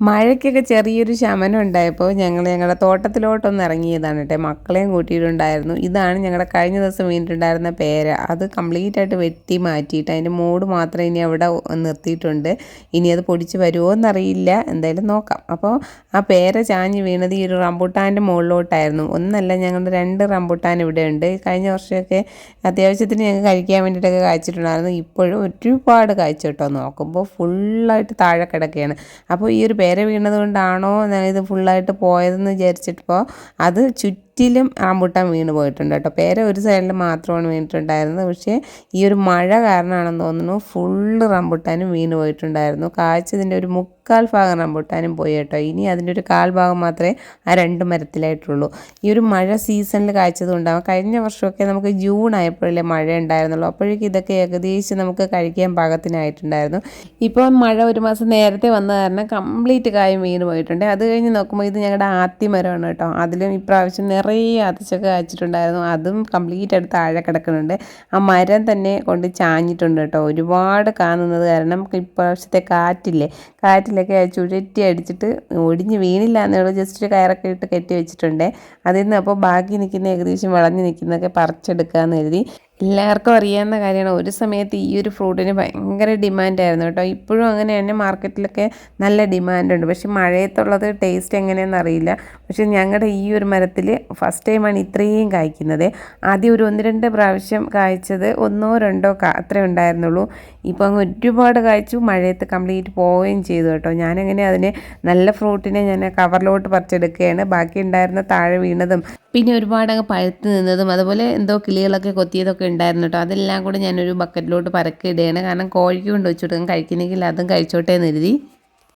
മഴയ്ക്കൊക്കെ ചെറിയൊരു ശമനം ഉണ്ടായപ്പോൾ ഞങ്ങൾ ഞങ്ങളുടെ തോട്ടത്തിലോട്ടൊന്ന് ഇറങ്ങിയതാണ് കേട്ടോ. മക്കളെയും കൂട്ടിയിട്ടുണ്ടായിരുന്നു. ഇതാണ് ഞങ്ങളുടെ കഴിഞ്ഞ ദിവസം വീണിട്ടുണ്ടായിരുന്ന പേര. അത് കംപ്ലീറ്റ് ആയിട്ട് വെട്ടി മാറ്റിയിട്ട് അതിന്റെ മൂട് മാത്രം ഇനി അവിടെ നിർത്തിയിട്ടുണ്ട്. ഇനി അത് പൊടിച്ച് വരുമോ എന്നറിയില്ല. എന്തായാലും നോക്കാം. അപ്പോൾ ആ പേര ചാഞ്ഞ് വീണത് ഈ ഒരു റംബുട്ടാന്റെ മുകളിലോട്ടായിരുന്നു. ഒന്നല്ല ഞങ്ങളുടെ രണ്ട് റംബുട്ടാൻ ഇവിടെ ഉണ്ട് കഴിഞ്ഞ വർഷമൊക്കെ അത്യാവശ്യത്തിന് ഞങ്ങൾ കഴിക്കാൻ വേണ്ടിയിട്ടൊക്കെ കായ്ച്ചിട്ടുണ്ടായിരുന്നു. ഇപ്പോഴും ഒരുപാട് കായ്ച്ചു കേട്ടോ. നോക്കുമ്പോൾ ഫുള്ളായിട്ട് താഴെ കിടക്കുകയാണ്. അപ്പോൾ ഈ ഒരു പേര വീണത് കൊണ്ടാണോ ഇത് ഫുള്ളായിട്ട് പോയതെന്ന് വിചാരിച്ചിട്ടിപ്പോൾ അത് ചുറ്റിലും റംബുട്ടാൻ വീണ് പോയിട്ടുണ്ട് കേട്ടോ. പേര ഒരു സൈഡിൽ മാത്രമാണ് വീണിട്ടുണ്ടായിരുന്നത്. പക്ഷേ ഈ ഒരു മഴ കാരണമാണെന്ന് തോന്നുന്നു ഫുള്ള് റംബുട്ടാനും വീണ് പോയിട്ടുണ്ടായിരുന്നു. കാഴ്ചതിന്റെ ഒരു മുക്കാൽ ഭാഗം റംബുട്ടാനും പോയി കേട്ടോ. ഇനി അതിന്റെ ഒരു കാൽ ഭാഗം മാത്രമേ ആ രണ്ട് മരത്തിലായിട്ടുള്ളൂ. ഈ ഒരു മഴ സീസണിൽ കാഴ്ചത് ഉണ്ടാകും കഴിഞ്ഞ വർഷമൊക്കെ നമുക്ക് ജൂൺ ആയപ്പോഴല്ലേ മഴ ഉണ്ടായിരുന്നുള്ളൂ. അപ്പോഴേക്കും ഇതൊക്കെ ഏകദേശം നമുക്ക് കഴിക്കാൻ പാകത്തിനായിട്ടുണ്ടായിരുന്നു. ഇപ്പോൾ മഴ ഒരു മാസം നേരത്തെ വന്ന കാരണം കംപ്ലീറ്റ് കായും വീണ് പോയിട്ടുണ്ട്. അത് കഴിഞ്ഞ് നോക്കുമ്പോൾ ഇത് ഞങ്ങളുടെ ആത്തിമരമാണ് കേട്ടോ. അതിലും ഇപ്രാവശ്യം നിറയെ അതിച്ചൊക്കെ കായ്ച്ചിട്ടുണ്ടായിരുന്നു അതും കംപ്ലീറ്റ് ആയിട്ട് താഴെ കിടക്കുന്നുണ്ട്. ആ മരം തന്നെ കൊണ്ട് ചാഞ്ഞിട്ടുണ്ട് കേട്ടോ. ഒരുപാട് കാണുന്നത് കാരണം ഇപ്രാവശ്യത്തെ കാറ്റില്ലേ? കാറ്റിലൊക്കെ ചുഴറ്റി അടിച്ചിട്ട് ഒടിഞ്ഞ് വീണില്ല എന്നുള്ള ജസ്റ്റ് ഒരു കയറൊക്കെ ഇട്ട് കെട്ടി വെച്ചിട്ടുണ്ട്. അതിൽ നിന്ന് അപ്പോൾ ബാക്കി നിൽക്കുന്ന ഏകദേശം വളഞ്ഞ് നിൽക്കുന്നതൊക്കെ പറിച്ചെടുക്കാമെന്ന് കരുതി. എല്ലാവർക്കും അറിയാവുന്ന കാര്യമാണ്. ഒരു സമയത്ത് ഈ ഒരു ഫ്രൂട്ടിന് ഭയങ്കര ഡിമാൻഡായിരുന്നു കേട്ടോ. ഇപ്പോഴും അങ്ങനെ തന്നെ മാർക്കറ്റിലൊക്കെ നല്ല ഡിമാൻഡുണ്ട് പക്ഷെ മഴയത്തുള്ളത് ടേസ്റ്റ് എങ്ങനെയാണെന്ന് അറിയില്ല. പക്ഷേ ഞങ്ങളുടെ ഈ ഒരു മരത്തിൽ ഫസ്റ്റ് ടൈമാണ് ഇത്രയും കായ്ക്കുന്നത്. ആദ്യം ഒരു ഒന്ന് രണ്ട് പ്രാവശ്യം കായ്ച്ചത് ഒന്നോ രണ്ടോ അത്രേ ഉണ്ടായിരുന്നുള്ളൂ. ഇപ്പോൾ അങ്ങ് ഒരുപാട് കായ്ച്ചു മഴയത്ത് കംപ്ലീറ്റ് പോവുകയും ചെയ്തു കേട്ടോ. ഞാനങ്ങനെ അതിനെ നല്ല ഫ്രൂട്ടിനെ ഞാൻ കവറിലോട്ട് പറിച്ചെടുക്കുകയാണ്. ബാക്കി ഉണ്ടായിരുന്ന താഴെ വീണതും പിന്നെ ഒരുപാട് പഴുത്ത് നിന്നതും അതുപോലെ എന്തോ കിളികളൊക്കെ കൊത്തിയതൊക്കെ ഉണ്ടായിരുന്നു കേട്ടോ. അതെല്ലാം കൂടെ ഞാനൊരു ബക്കറ്റിലോട്ട് പരക്കിടുകയാണ് കാരണം കോഴിക്ക് കൊണ്ട് വെച്ചു കൊടുക്കാൻ കഴിക്കുന്നെങ്കിൽ അതും കഴിച്ചോട്ടെ എന്ന്